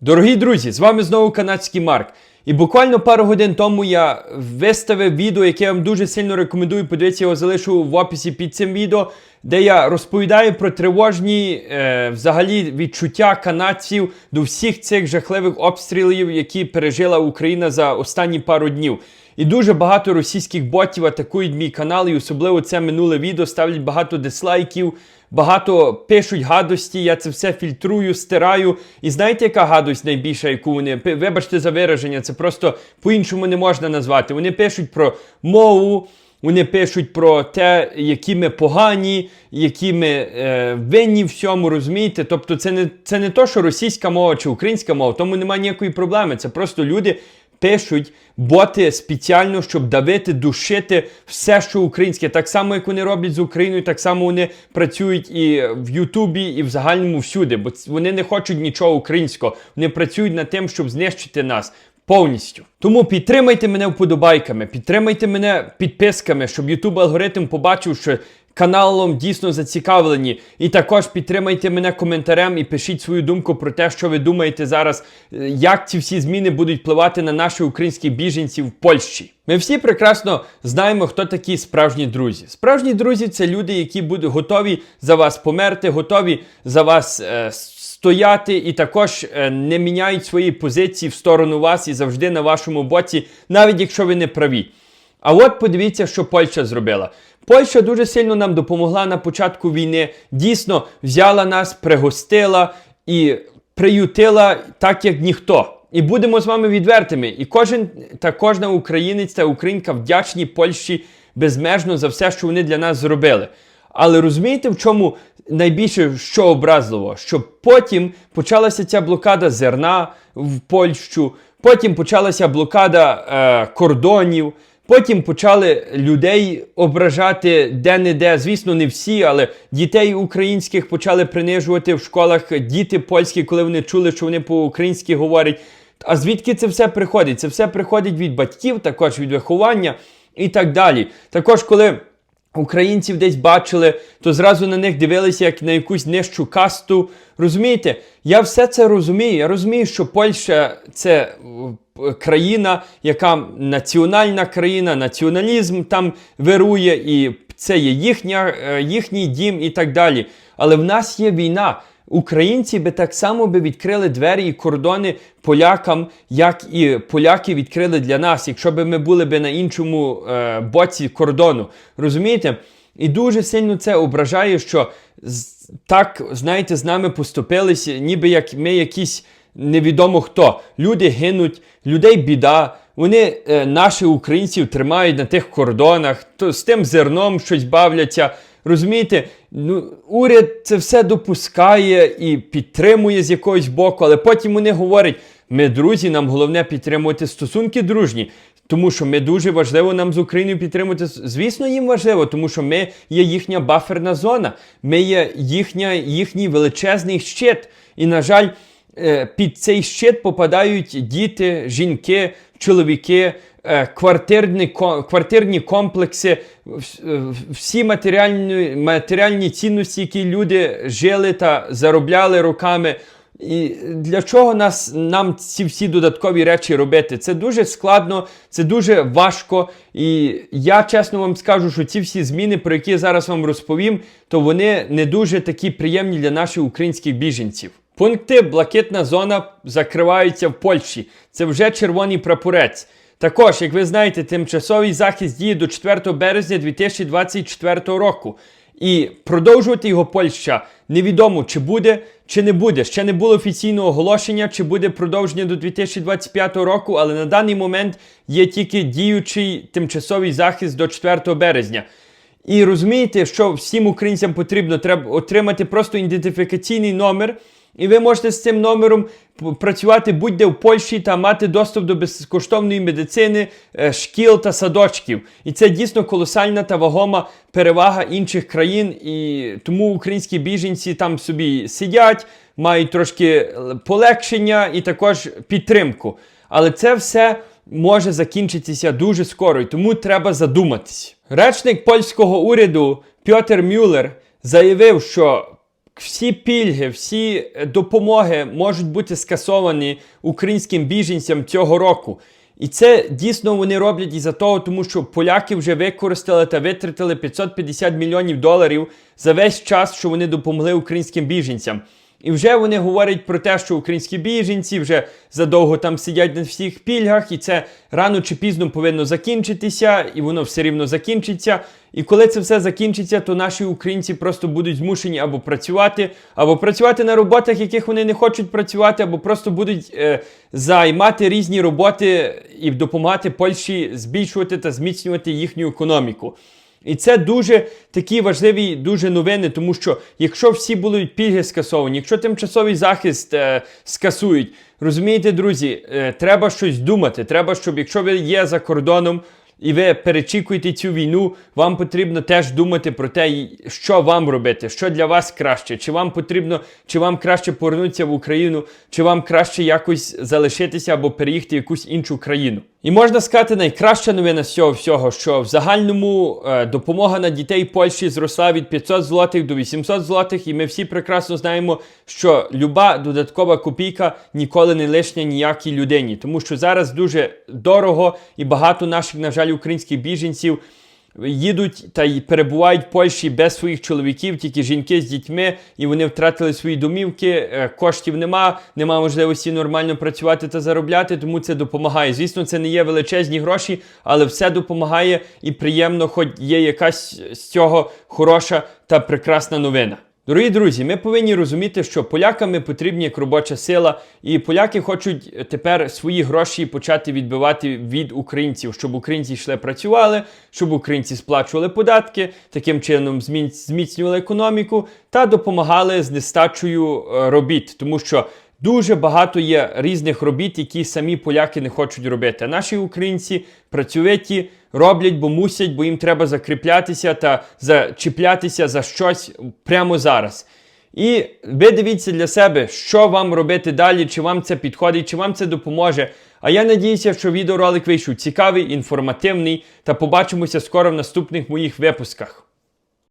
Дорогі друзі, з вами знову канадський Марк. І буквально пару годин тому я виставив відео, яке я вам дуже сильно рекомендую. Подивіться, його залишу в описі під цим відео, де я розповідаю про тривожні е, взагалі відчуття канадців до всіх цих жахливих обстрілів, які пережила Україна за останні пару днів. І дуже багато російських ботів атакують мій канал, і особливо це минуле відео ставлять багато дизлайків. Багато пишуть гадості, я це все фільтрую, стираю. І знаєте, яка гадость найбільша, яку вони вибачте за вираження, це просто по-іншому не можна назвати. Вони пишуть про мову, вони пишуть про те, які ми погані, які ми е, винні всьому, розумієте? Тобто, це не це не то, що російська мова чи українська мова, тому немає ніякої проблеми. Це просто люди пишуть боти спеціально, щоб давити, душити все, що українське. Так само, як вони роблять з Україною, так само вони працюють і в Ютубі, і в загальному всюди, бо вони не хочуть нічого українського. Вони працюють над тим, щоб знищити нас. Повністю. Тому підтримайте мене вподобайками, підтримайте мене підписками, щоб YouTube алгоритм побачив, що каналом дійсно зацікавлені. І також підтримайте мене коментарем і пишіть свою думку про те, що ви думаєте зараз, е, як ці всі зміни будуть впливати на наших українських біженців в Польщі. Ми всі прекрасно знаємо, хто такі справжні друзі. Справжні друзі це люди, які будуть готові за вас померти, готові за вас. Е, стояти і також е, не міняють свої позиції в сторону вас і завжди на вашому боці, навіть якщо ви не праві. А от подивіться, що Польща зробила. Польща дуже сильно нам допомогла на початку війни. Дійсно взяла нас, пригостила і приютила так, як ніхто. І будемо з вами відвертими. І кожен та кожна українець та українка вдячні Польщі безмежно за все, що вони для нас зробили. Але розумієте, в чому найбільше що образливо? Що потім почалася ця блокада зерна в Польщу, потім почалася блокада е, кордонів, потім почали людей ображати де-не-де. Звісно, не всі, але дітей українських почали принижувати в школах діти польські, коли вони чули, що вони по-українськи говорять. А звідки це все приходить? Це все приходить від батьків, також від виховання і так далі. Також, коли українців десь бачили, то зразу на них дивилися як на якусь нижчу касту. Розумієте, я все це розумію. Я розумію, що Польща це країна, яка національна країна, націоналізм там вирує, і це є їхня, е, їхній дім і так далі. Але в нас є війна. Українці би так само би відкрили двері і кордони полякам, як і поляки відкрили для нас, якщо б ми були б на іншому е, боці кордону. Розумієте? І дуже сильно це ображає, що так, знаєте, з нами поступилися, ніби як ми якісь невідомо хто. Люди гинуть, людей біда. Вони е, наших українців тримають на тих кордонах, то з тим зерном щось бавляться. Розумієте, ну, уряд це все допускає і підтримує з якогось боку, але потім вони говорять: ми друзі, нам головне підтримувати стосунки дружні. Тому що ми дуже важливо нам з Україною підтримувати. Звісно, їм важливо, тому що ми є їхня баферна зона, ми є їхня, їхній величезний щит. І, на жаль, під цей щит попадають діти, жінки, чоловіки, е, квартирні, квартирні комплекси, е, всі матеріальні, матеріальні цінності, які люди жили та заробляли роками. І для чого нас, нам ці всі додаткові речі робити? Це дуже складно, це дуже важко. І я чесно вам скажу, що ці всі зміни, про які я зараз вам розповім, то вони не дуже такі приємні для наших українських біженців. Пункти блакитна зона закриваються в Польщі. Це вже червоний прапорець. Також, як ви знаєте, тимчасовий захист діє до 4 березня 2024 року. І продовжувати його Польща невідомо, чи буде, чи не буде. Ще не було офіційного оголошення, чи буде продовження до 2025 року, але на даний момент є тільки діючий тимчасовий захист до 4 березня. І розумієте, що всім українцям потрібно треба отримати просто ідентифікаційний номер, і ви можете з цим номером працювати будь-де в Польщі та мати доступ до безкоштовної медицини, е, шкіл та садочків. І це дійсно колосальна та вагома перевага інших країн. І тому українські біженці там собі сидять, мають трошки е, полегшення і також підтримку. Але це все може закінчитися дуже скоро, і тому треба задуматись. Речник польського уряду Пьотер Мюллер заявив, що всі пільги, всі е, допомоги можуть бути скасовані українським біженцям цього року. І це дійсно вони роблять із-за того, тому що поляки вже використали та витратили 550 мільйонів доларів за весь час, що вони допомогли українським біженцям. І вже вони говорять про те, що українські біженці вже задовго там сидять на всіх пільгах, і це рано чи пізно повинно закінчитися, і воно все рівно закінчиться. І коли це все закінчиться, то наші українці просто будуть змушені або працювати, або працювати на роботах, яких вони не хочуть працювати, або просто будуть е, займати різні роботи і допомагати Польщі збільшувати та зміцнювати їхню економіку. І це дуже такі важливі дуже новини, тому що якщо всі будуть пільги скасовані, якщо тимчасовий захист е, скасують, розумієте, друзі, е, треба щось думати. Треба, щоб якщо ви є за кордоном і ви перечікуєте цю війну, вам потрібно теж думати про те, що вам робити, що для вас краще, чи вам потрібно, чи вам краще повернутися в Україну, чи вам краще якось залишитися або переїхати в якусь іншу країну. І можна сказати, найкраща новина з цього всього, що в загальному е, допомога на дітей Польщі зросла від 500 злотих до 800 злотих, і ми всі прекрасно знаємо, що люба додаткова копійка ніколи не лишня ніякій людині, тому що зараз дуже дорого і багато наших, на жаль, українських біженців їдуть та й перебувають в Польщі без своїх чоловіків, тільки жінки з дітьми, і вони втратили свої домівки, е, коштів нема, нема можливості нормально працювати та заробляти, тому це допомагає. Звісно, це не є величезні гроші, але все допомагає і приємно, хоч є якась з цього хороша та прекрасна новина. Дорогі друзі, ми повинні розуміти, що поляками потрібні як робоча сила, і поляки хочуть тепер свої гроші почати відбивати від українців, щоб українці йшли працювали, щоб українці сплачували податки, таким чином зміц- зміцнювали економіку та допомагали з нестачею е, робіт, тому що. Дуже багато є різних робіт, які самі поляки не хочуть робити. А наші українці працьовиті роблять, бо мусять, бо їм треба закріплятися та зачіплятися за щось прямо зараз. І ви дивіться для себе, що вам робити далі, чи вам це підходить, чи вам це допоможе. А я надіюся, що відеоролик вийшов цікавий, інформативний, та побачимося скоро в наступних моїх випусках.